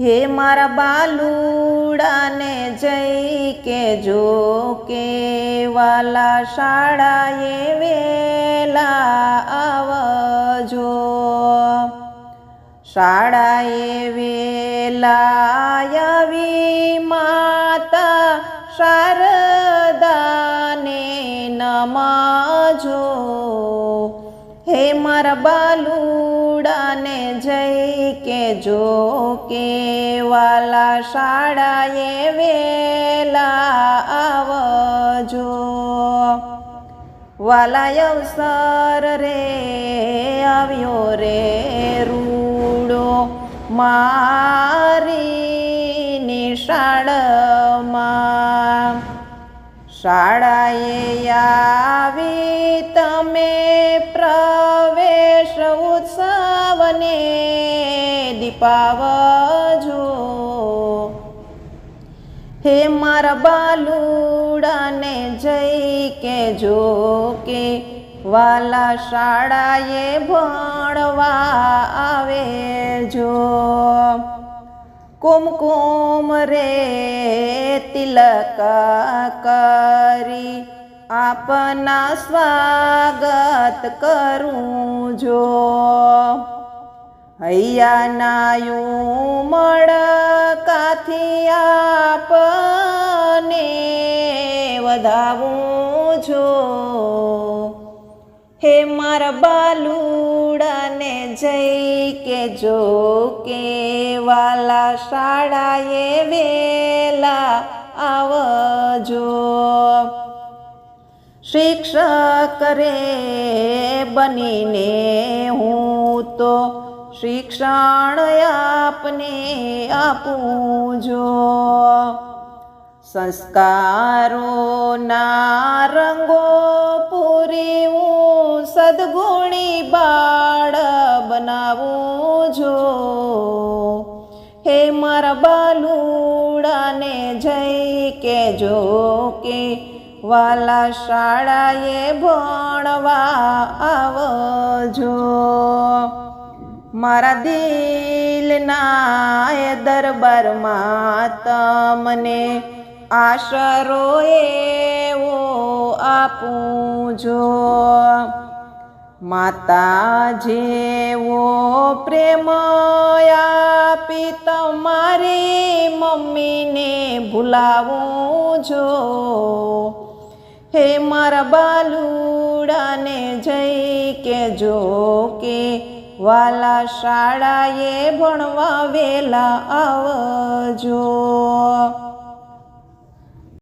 હે મારા બાલુડાને જઈ કે જો કે વાલા શાળાએ વેલા આવજો. શાળાએ વેલા આવી માતા શારદાને નમાજો. હે મારા બાલુડાને જઈ કે જો કે વાલા શાળાએ વેલા આવજો. વાલા અવસર રે આવ્યો રે રૂડો. મારી નિશાળમાં શાળાએ આવી તમે પ્રવેશ ઉત્સવને દીપાવજો. હે મારા બાલુડાને જઈ કે જો કે વાલા શાળાએ ભણવા આવે જો કુમકુમ રે તિલક આપના સ્વાગત કરું જો. હૈયા નાયું મળકાથી આપને વધાવું છો હે મારા બાલુડાને જઈ કે જો કે વાલા શાળાએ વેલા આવજો. શિક્ષક રે બનીને હું તો શિક્ષણ આપને આપું જો સંસ્કારોના રંગો પૂરી હું સદગુણી બાળ બનાવું જો. હે મારા બાલુડાને જઈ કે જો કે વાલા શાળાએ ભણવા આવજો. મારા દિલના દરબારમાં તમને આશરો એવો આપું જો. માતા જેવો પ્રેમ આપી તમારી મમ્મીને ભૂલાવું જો. હે મારા બાલુડાને જઈ કે જો કે વાલા શાળાએ ભણવા વેલા આવજો.